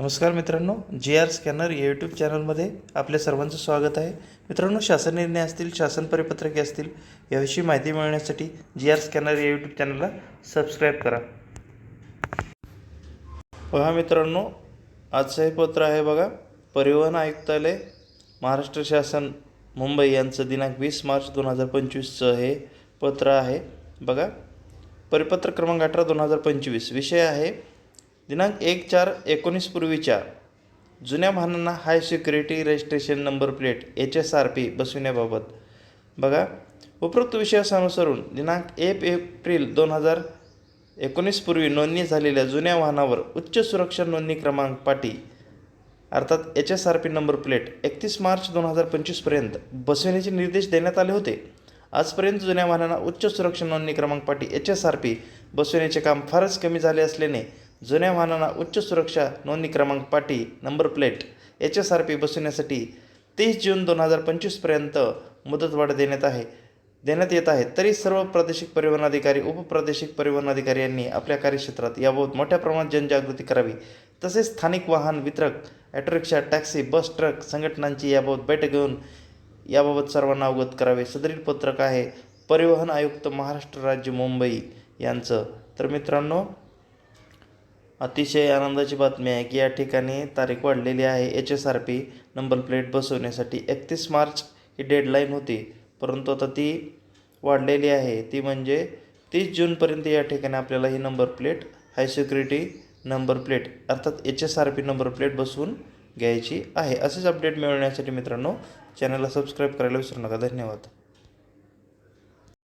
नमस्कार मित्रांनो G R scanner या यूट्यूब चॅनलमध्ये आपल्या सर्वांचं स्वागत आहे. मित्रांनो शासन निर्णय असतील शासन परिपत्रके असतील याविषयी माहिती मिळवण्यासाठी जी आर स्कॅनर या यूट्यूब चॅनलला सबस्क्राईब करा. बघा मित्रांनो आजचं हे पत्र आहे बघा परिवहन आयुक्तालय महाराष्ट्र शासन मुंबई यांचं दिनांक वीस मार्च दोन हजार पंचवीसचं हे पत्र आहे. बघा परिपत्र क्रमांक अठरा दोन हजार पंचवीस. विषय आहे दिनांक एक चार एकोणीस पूर्वीच्या जुन्या वाहनांना high security registration number plate H S R P बसविण्याबाबत. बघा उपरोक्त विषयास अनुसरून दिनांक एक एप्रिल दोन हजार एकोणीसपूर्वी नोंदणी झालेल्या जुन्या वाहनावर उच्च सुरक्षा नोंदणी क्रमांक पाटी अर्थात H S R P number plate एकतीस मार्च दोन हजार पंचवीसपर्यंत बसविण्याचे निर्देश देण्यात आले होते. आजपर्यंत जुन्या वाहनांना उच्च सुरक्षा नोंदणी क्रमांक पाटी एच एस आर पी बसविण्याचे काम फारच कमी झाले असल्याने जुन्या वाहनांना उच्च सुरक्षा नोंदणी क्रमांक पाटी number plate H S R P बसवण्यासाठी तीस जून दोन हजार पंचवीसपर्यंत मुदतवाढ देण्यात आहे देण्यात येत आहे. तरी सर्व प्रादेशिक परिवहन अधिकारी उपप्रादेशिक परिवहन अधिकारी यांनी आपल्या कार्यक्षेत्रात याबाबत मोठ्या प्रमाणात जनजागृती करावी. तसेच स्थानिक वाहन वितरक ॲटोरिक्षा टॅक्सी बस ट्रक संघटनांची याबाबत बैठक घेऊन याबाबत सर्वांना अवगत करावे. सदरील पत्रक आहे परिवहन आयुक्त महाराष्ट्र राज्य मुंबई यांचं. तर मित्रांनो अतिशय आनंदाची बातमी आहे की या ठिकाणी तारीख वाढलेली आहे. H S R P number plate बसवण्यासाठी एकतीस मार्च ही डेडलाईन होती. परंतु आता ती वाढलेली आहे. ती म्हणजे तीस जूनपर्यंत या ठिकाणी आपल्याला ही number plate high security number plate अर्थात H S R P number plate बसवून घ्यायची आहे. असेच अपडेट मिळवण्यासाठी मित्रांनो चॅनलला सबस्क्राईब करायला विसरू नका. धन्यवाद.